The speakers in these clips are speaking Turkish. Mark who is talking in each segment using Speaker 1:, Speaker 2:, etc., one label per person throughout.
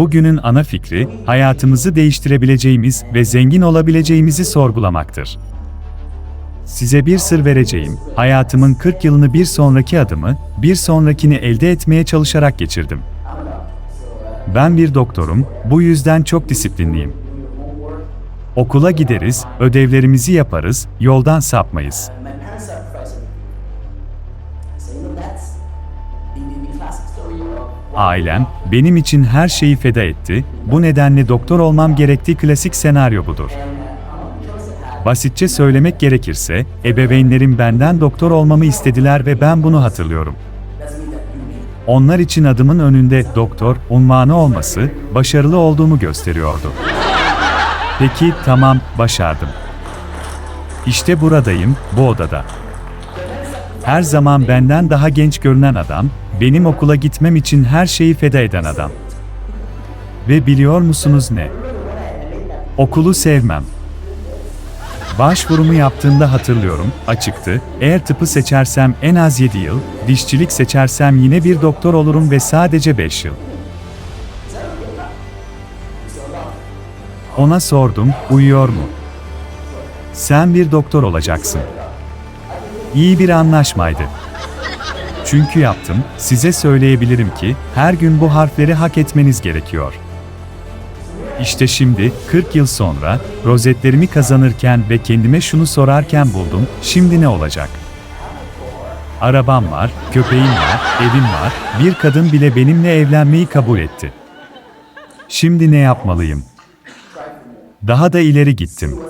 Speaker 1: Bugünün ana fikri, hayatımızı değiştirebileceğimiz ve zengin olabileceğimizi sorgulamaktır. Size bir sır vereceğim. Hayatımın 40 yılını bir sonraki adımı, bir sonrakini elde etmeye çalışarak geçirdim. Ben bir doktorum, bu yüzden çok disiplinliyim. Okula gideriz, ödevlerimizi yaparız, yoldan sapmayız. Ailem, benim için her şeyi feda etti, bu nedenle doktor olmam gerektiği klasik senaryo budur. Basitçe söylemek gerekirse, ebeveynlerim benden doktor olmamı istediler ve ben bunu hatırlıyorum. Onlar için adımın önünde doktor unvanı olması, başarılı olduğumu gösteriyordu. Peki, tamam, başardım. İşte buradayım, bu odada. Her zaman benden daha genç görünen adam, benim okula gitmem için her şeyi feda eden adam. Ve biliyor musunuz ne? Okulu sevmem. Başvurumu yaptığımda hatırlıyorum, açıktı. Eğer tıpı seçersem en az 7 yıl, dişçilik seçersem yine bir doktor olurum ve sadece 5 yıl. Ona sordum, uyuyor mu? Sen bir doktor olacaksın. İyi bir anlaşmaydı. Çünkü yaptım, size söyleyebilirim ki, her gün bu harfleri hak etmeniz gerekiyor. İşte şimdi, 40 yıl sonra, rozetlerimi kazanırken ve kendime şunu sorarken buldum, şimdi ne olacak? Arabam var, köpeğim var, evim var, bir kadın bile benimle evlenmeyi kabul etti. Şimdi ne yapmalıyım? Daha da ileri gittim.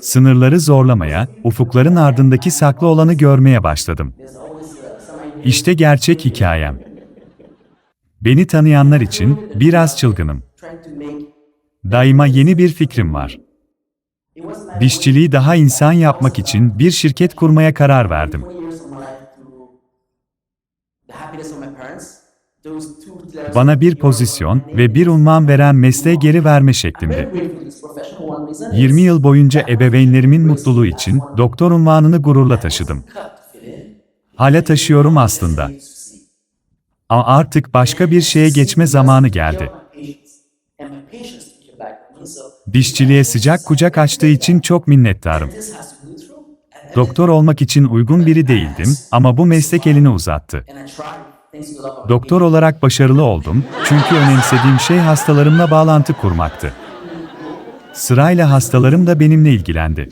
Speaker 1: Sınırları zorlamaya, ufukların ardındaki saklı olanı görmeye başladım. İşte gerçek hikayem. Beni tanıyanlar için biraz çılgınım. Daima yeni bir fikrim var. Dişçiliği daha insan yapmak için bir şirket kurmaya karar verdim.
Speaker 2: 20 years of my life to the happiness of my parents. Those two letters.
Speaker 1: Bana bir pozisyon ve bir unvan veren mesleğe geri verme şeklinde.
Speaker 2: Grateful to this profession. One reason
Speaker 1: 20
Speaker 2: is
Speaker 1: yıl boyunca ebeveynlerimin mutluluğu için doktor unvanını gururla taşıdım. Hala taşıyorum aslında. Ama artık başka bir şeye geçme zamanı geldi. Dişçiliğe sıcak kucak açtığı için çok minnettarım. Doktor olmak için uygun biri değildim ama bu meslek elini uzattı. Doktor olarak başarılı oldum çünkü önemsediğim şey hastalarımla bağlantı kurmaktı. Sırayla hastalarım da benimle ilgilendi.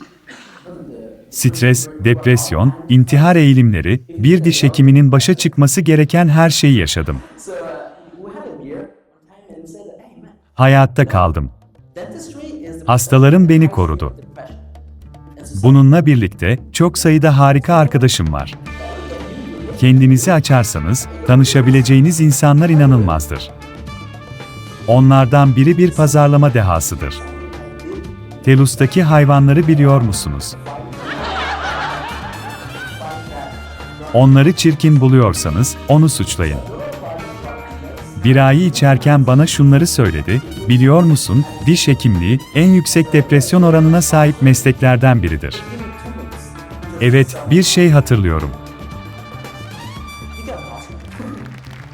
Speaker 1: Stres, depresyon, intihar eğilimleri, bir diş hekiminin başa çıkması gereken her şeyi yaşadım.
Speaker 2: So uh, we had a beer one time and he said, "Hey man,
Speaker 1: Hayatta kaldım. Hastalarım beni korudu.
Speaker 2: depression." And so
Speaker 1: Bununla birlikte çok sayıda harika arkadaşım var. Kendinizi açarsanız tanışabileceğiniz insanlar inanılmazdır. Onlardan biri bir pazarlama dehasıdır. Telus'taki hayvanları biliyor musunuz? Onları çirkin buluyorsanız onu suçlayın. Birayı içerken bana şunları söyledi, biliyor musun, diş hekimliği en yüksek depresyon oranına sahip mesleklerden biridir. Evet, bir şey hatırlıyorum.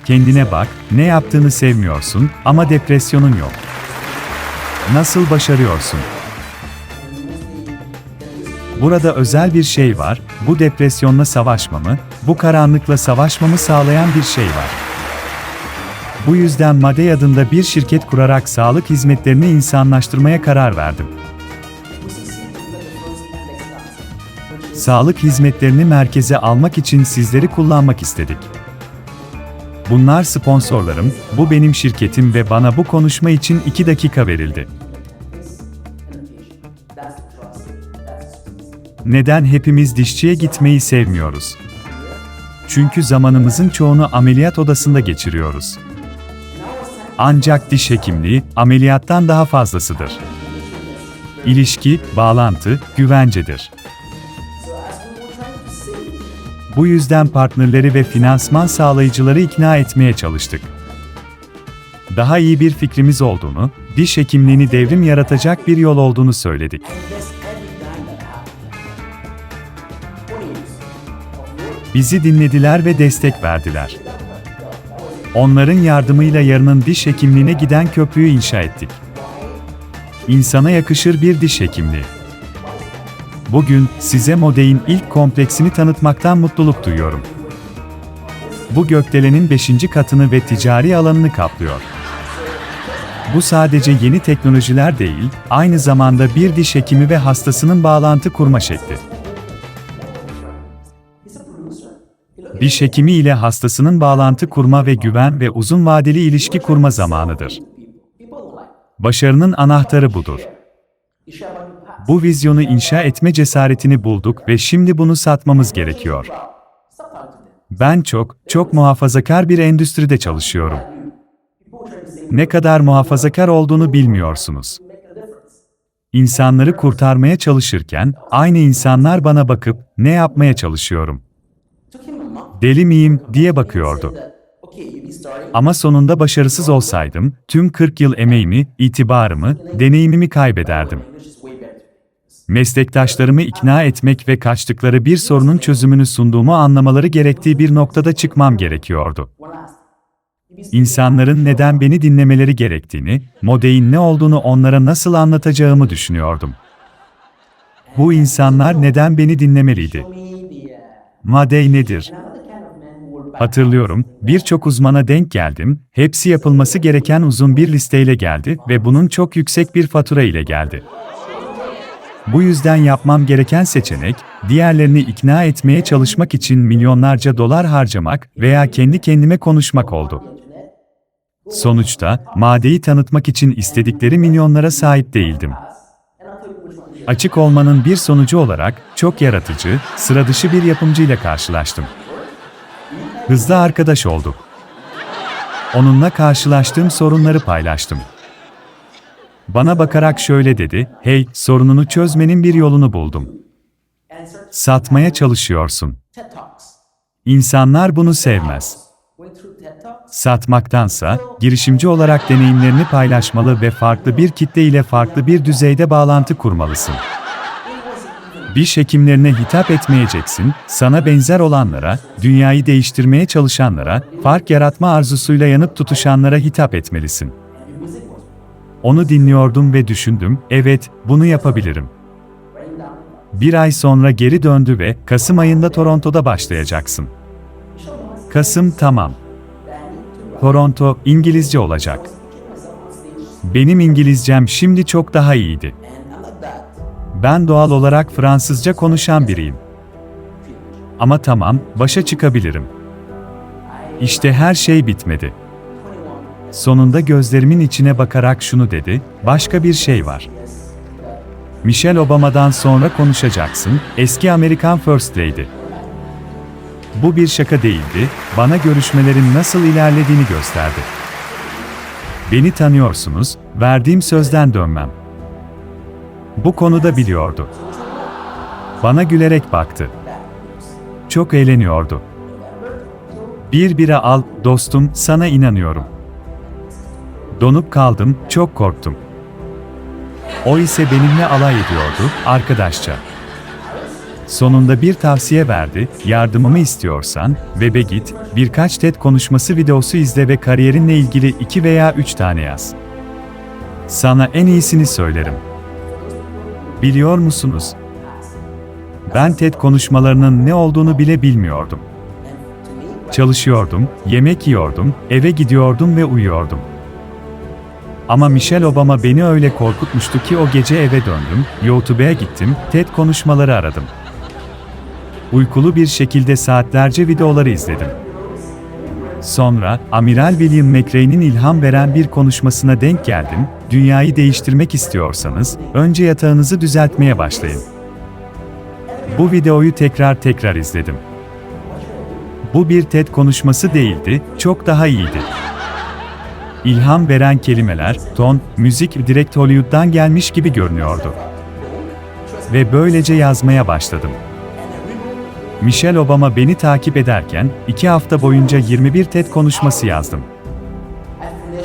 Speaker 1: Kendine bak, ne yaptığını sevmiyorsun ama depresyonun yok. Nasıl başarıyorsun? Burada özel bir şey var, bu depresyonla savaşmamı, bu karanlıkla savaşmamı sağlayan bir şey var. Bu yüzden Madey adında bir şirket kurarak sağlık hizmetlerini insanlaştırmaya karar verdim. Sağlık hizmetlerini merkeze almak için sizleri kullanmak istedik. Bunlar sponsorlarım, bu benim şirketim ve bana bu konuşma için 2 dakika verildi. Neden hepimiz dişçiye gitmeyi sevmiyoruz? Çünkü zamanımızın çoğunu ameliyat odasında geçiriyoruz. Ancak diş hekimliği ameliyattan daha fazlasıdır. İlişki, bağlantı, güvencedir. Bu yüzden partnerleri ve finansman sağlayıcıları ikna etmeye çalıştık. Daha iyi bir fikrimiz olduğunu, diş hekimliğini devrim yaratacak bir yol olduğunu söyledik. Bizi dinlediler ve destek verdiler. Onların yardımıyla yarının diş hekimliğine giden köprüyü inşa ettik. İnsana yakışır bir diş hekimliği. Bugün size Modey'in ilk kompleksini tanıtmaktan mutluluk duyuyorum. Bu gökdelenin 5. katını ve ticari alanını kaplıyor. Bu sadece yeni teknolojiler değil, aynı zamanda bir diş hekimi ve hastasının bağlantı kurma şekli. Diş hekimi ile hastasının bağlantı kurma ve güven ve uzun vadeli ilişki kurma zamanıdır. Başarının anahtarı budur. Bu vizyonu inşa etme cesaretini bulduk ve şimdi bunu satmamız gerekiyor. Ben çok, çok muhafazakar bir endüstride çalışıyorum. Ne kadar muhafazakar olduğunu bilmiyorsunuz. İnsanları kurtarmaya çalışırken, aynı insanlar bana bakıp, ne yapmaya çalışıyorum, deli miyim, diye bakıyordu. Ama sonunda başarısız olsaydım, tüm 40 yıl emeğimi, itibarımı, deneyimimi kaybederdim. Meslektaşlarımı ikna etmek ve kaçtıkları bir sorunun çözümünü sunduğumu anlamaları gerektiği bir noktada çıkmam gerekiyordu. İnsanların neden beni dinlemeleri gerektiğini, Modey'in ne olduğunu onlara nasıl anlatacağımı düşünüyordum. Bu insanlar neden beni dinlemeliydi? Modey nedir? Hatırlıyorum, birçok uzmana denk geldim, hepsi yapılması gereken uzun bir listeyle geldi ve bunun çok yüksek bir fatura ile geldi. Bu yüzden yapmam gereken seçenek, diğerlerini ikna etmeye çalışmak için milyonlarca dolar harcamak veya kendi kendime konuşmak oldu. Sonuçta, madeyi tanıtmak için istedikleri milyonlara sahip değildim. Açık olmanın bir sonucu olarak çok yaratıcı, sıra dışı bir yapımcıyla karşılaştım. Hızlı arkadaş olduk. Onunla karşılaştığım sorunları paylaştım. Bana bakarak şöyle dedi, "Hey, sorununu çözmenin bir yolunu buldum. Satmaya çalışıyorsun. İnsanlar bunu sevmez. Satmaktansa, girişimci olarak deneyimlerini paylaşmalı ve farklı bir kitle ile farklı bir düzeyde bağlantı kurmalısın. Diş hekimlerine hitap etmeyeceksin, sana benzer olanlara, dünyayı değiştirmeye çalışanlara, fark yaratma arzusuyla yanıp tutuşanlara hitap etmelisin. Onu dinliyordum ve düşündüm, evet, bunu yapabilirim. Bir ay sonra geri döndü ve Kasım ayında Toronto'da başlayacaksın. Kasım tamam. Toronto İngilizce olacak. Benim İngilizcem şimdi çok daha iyiydi. Ben doğal olarak Fransızca konuşan biriyim. Ama tamam, başa çıkabilirim. İşte her şey bitmedi.
Speaker 2: 21.
Speaker 1: Sonunda gözlerimin içine bakarak şunu dedi, başka bir şey var. Michelle Obama'dan sonra konuşacaksın, eski Amerikan First Lady. Bu bir şaka değildi, bana görüşmelerin nasıl ilerlediğini gösterdi. Beni tanıyorsunuz, verdiğim sözden dönmem. Bu konuda biliyordu. Bana gülerek baktı. Çok eğleniyordu. Bir bira al, dostum, sana inanıyorum. Donup kaldım, çok korktum. O ise benimle alay ediyordu, arkadaşça. Sonunda bir tavsiye verdi, yardımımı istiyorsan, web'e git, birkaç TED konuşması videosu izle ve kariyerinle ilgili iki veya üç tane yaz. Sana en iyisini söylerim. Biliyor musunuz? Ben TED konuşmalarının ne olduğunu bile bilmiyordum. Çalışıyordum, yemek yiyordum, eve gidiyordum ve uyuyordum. Ama Michelle Obama beni öyle korkutmuştu ki o gece eve döndüm, YouTube'a gittim, TED konuşmaları aradım. Uykulu bir şekilde saatlerce videoları izledim. Sonra, Amiral William McRae'nin ilham veren bir konuşmasına denk geldim, dünyayı değiştirmek istiyorsanız, önce yatağınızı düzeltmeye başlayın. Bu videoyu tekrar tekrar izledim. Bu bir TED konuşması değildi, çok daha iyiydi. İlham veren kelimeler, ton, müzik direkt Hollywood'dan gelmiş gibi görünüyordu. Ve böylece yazmaya başladım. Michelle Obama beni takip ederken, iki hafta boyunca 21 TED konuşması yazdım.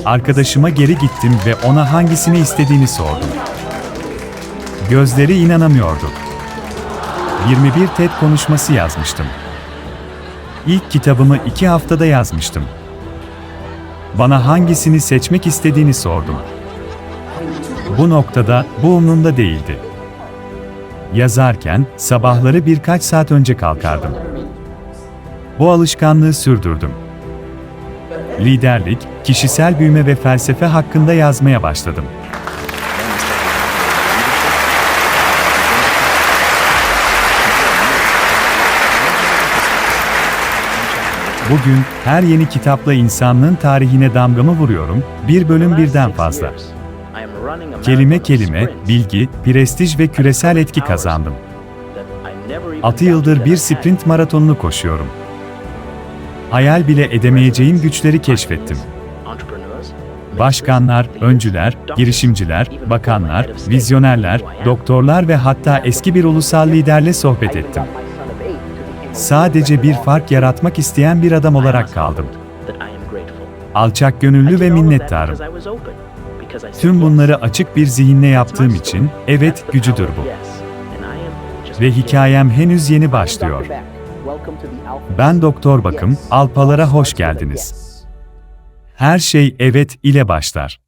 Speaker 1: Arkadaşıma geri gittim ve ona hangisini istediğini sordum. Gözleri inanamıyordu. 21 TED konuşması yazmıştım. İlk kitabımı iki haftada yazmıştım. Bana hangisini seçmek istediğini sordum. Bu noktada bu umrumda değildi. Yazarken sabahları birkaç saat önce kalkardım. Bu alışkanlığı sürdürdüm. Liderlik, kişisel büyüme ve felsefe hakkında yazmaya başladım. Bugün her yeni kitapla insanlığın tarihine damgamı vuruyorum, bir bölüm birden fazla. Kelime kelime, bilgi, prestij ve küresel etki kazandım. 6 yıldır bir sprint maratonunu koşuyorum. Hayal bile edemeyeceğim güçleri keşfettim. Başkanlar, öncüler, girişimciler, bakanlar, vizyonerler, doktorlar ve hatta eski bir ulusal liderle sohbet ettim. Sadece bir fark yaratmak isteyen bir adam olarak kaldım. Alçak gönüllü ve minnettarım. Tüm bunları açık bir zihinle yaptığım için, evet gücüdür bu. Ve hikayem henüz yeni başlıyor. Ben Doktor Bakım, Alpalara hoş geldiniz. Her şey evet ile başlar.